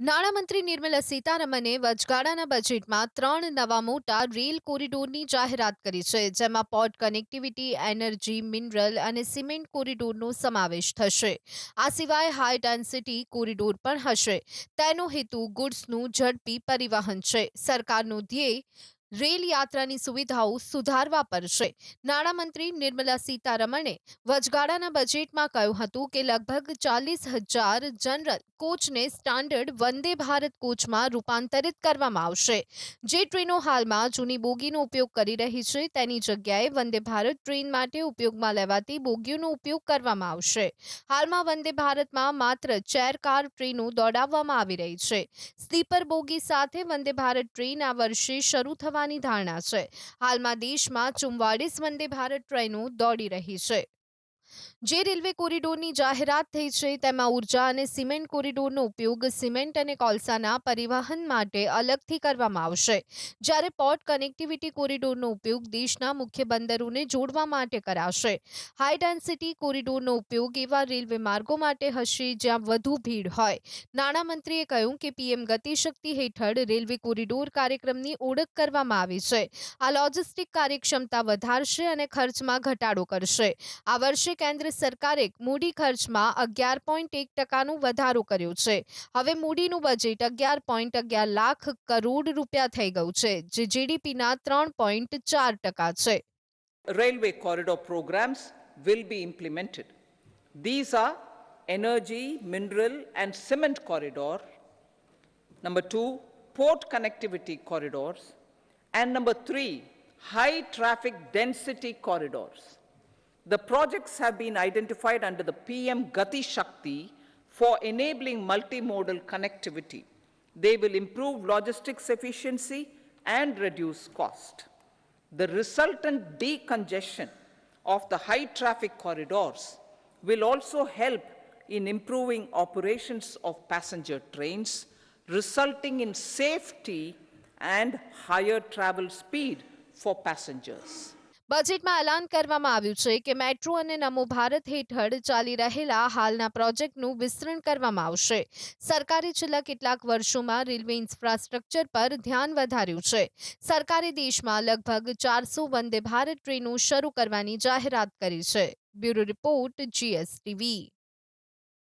નાણામંત્રી નિર્મલા સીતારમણે વચગાળાના બજેટમાં ત્રણ નવા મોટા રેલ કોરિડોરની જાહેરાત કરી છે, જેમાં પોર્ટ કનેક્ટિવિટી, એનર્જી, મિનરલ અને સિમેન્ટ કોરિડોરનો સમાવેશ થશે. આ સિવાય હાઈ ડેન્સિટી કોરિડોર પણ હશે. તેનો હેતુ ગુડ્સનું ઝડપી પરિવહન છે. સરકારનું ધ્યેય રેલ યાત્રાની સુવિધાઓ સુધારવા પર છે નાણામંત્રી નિર્મલા સીતારમણે વચગાળાના બજેટમાં કહ્યું હતું કે લગભગ ચાલીસ હજાર જનરલ કોચને સ્ટાન્ડર્ડ વંદે ભારત કોચમાં રૂપાંતરિત કરવામાં આવશે. જે ટ્રેનો હાલમાં જૂની બોગીનો ઉપયોગ કરી રહી છે, તેની જગ્યાએ વંદે ભારત ટ્રેન માટે ઉપયોગમાં લેવાતી બોગીઓનો ઉપયોગ કરવામાં આવશે. હાલમાં વંદે ભારતમાં માત્ર ચેર કાર ટ્રેનો દોડાવવામાં આવી રહી છે. સ્લીપર બોગી સાથે વંદે ભારત ટ્રેન આ વર્ષે શરૂ થવાની ધારણા છે. હાલમાં દેશમાં ચુમ્વાળીસ વંદે ભારત ટ્રેનો દોડી રહી છે. જે રેલવે કોરિડોરની જાહેરાત થઈ છે, તેમાં ઊર્જા અને સિમેન્ટ કોરિડોરનો ઉપયોગ સિમેન્ટ અને કોલસાના પરિવહન માટે અલગથી કરવામાં આવશે. જ્યારે પોર્ટ કનેક્ટિવિટી કોરિડોરનો ઉપયોગ દેશના મુખ્ય બંદરોને જોડવા માટે કરાશે. હાઈ ડેન્સિટી કોરિડોરનો ઉપયોગ એવા રેલવે માર્ગો માટે હશે જ્યાં વધુ ભીડ હોય. નાણામંત્રીએ કહ્યું કે પીએમ ગતિશક્તિ હેઠળ રેલવે કોરિડોર કાર્યક્રમની ઓળખ કરવામાં આવી છે. આ લોજિસ્ટિક કાર્યક્ષમતા વધારશે અને ખર્ચમાં ઘટાડો કરશે. આ વર્ષે કેન્દ્ર સરકારે મૂડી ખર્ચમાં અગિયાર પોઈન્ટ એક ટકાનો વધારો કર્યો છે હવે મૂડીનું બજેટ અગિયાર પોઈન્ટ અગિયાર લાખ કરોડ રૂપિયા થઈ ગયું છે જે જીડીપીના ત્રણ પોઈન્ટ ચાર ટકા છે railway corridor programs will be implemented. These are energy, mineral, and cement corridor. Number two, port connectivity corridors. And number three, high traffic density corridors. The projects have been identified under the PM Gati Shakti for enabling multimodal connectivity. They will improve logistics efficiency and reduce cost. The resultant decongestion of the high traffic corridors will also help in improving operations of passenger trains, resulting in safety and higher travel speed for passengers. બજેટમાં એલાન કરવામાં આવ્યું છે કે metro અને નમો ભારત હેઠળ ચાલી રહેલા હાલના પ્રોજેક્ટનું વિસ્તરણ કરવામાં આવશે. સરકારે છેલ્લા કેટલાક વર્ષોમાં રેલવે ઇન્ફ્રાસ્ટ્રક્ચર પર ધ્યાન વધાર્યું છે. સરકારે દેશમાં લગભગ ચારસો વંદે ભારત ટ્રેનો શરૂ કરવાની જાહેરાત કરી છે. Bureau report GSTV.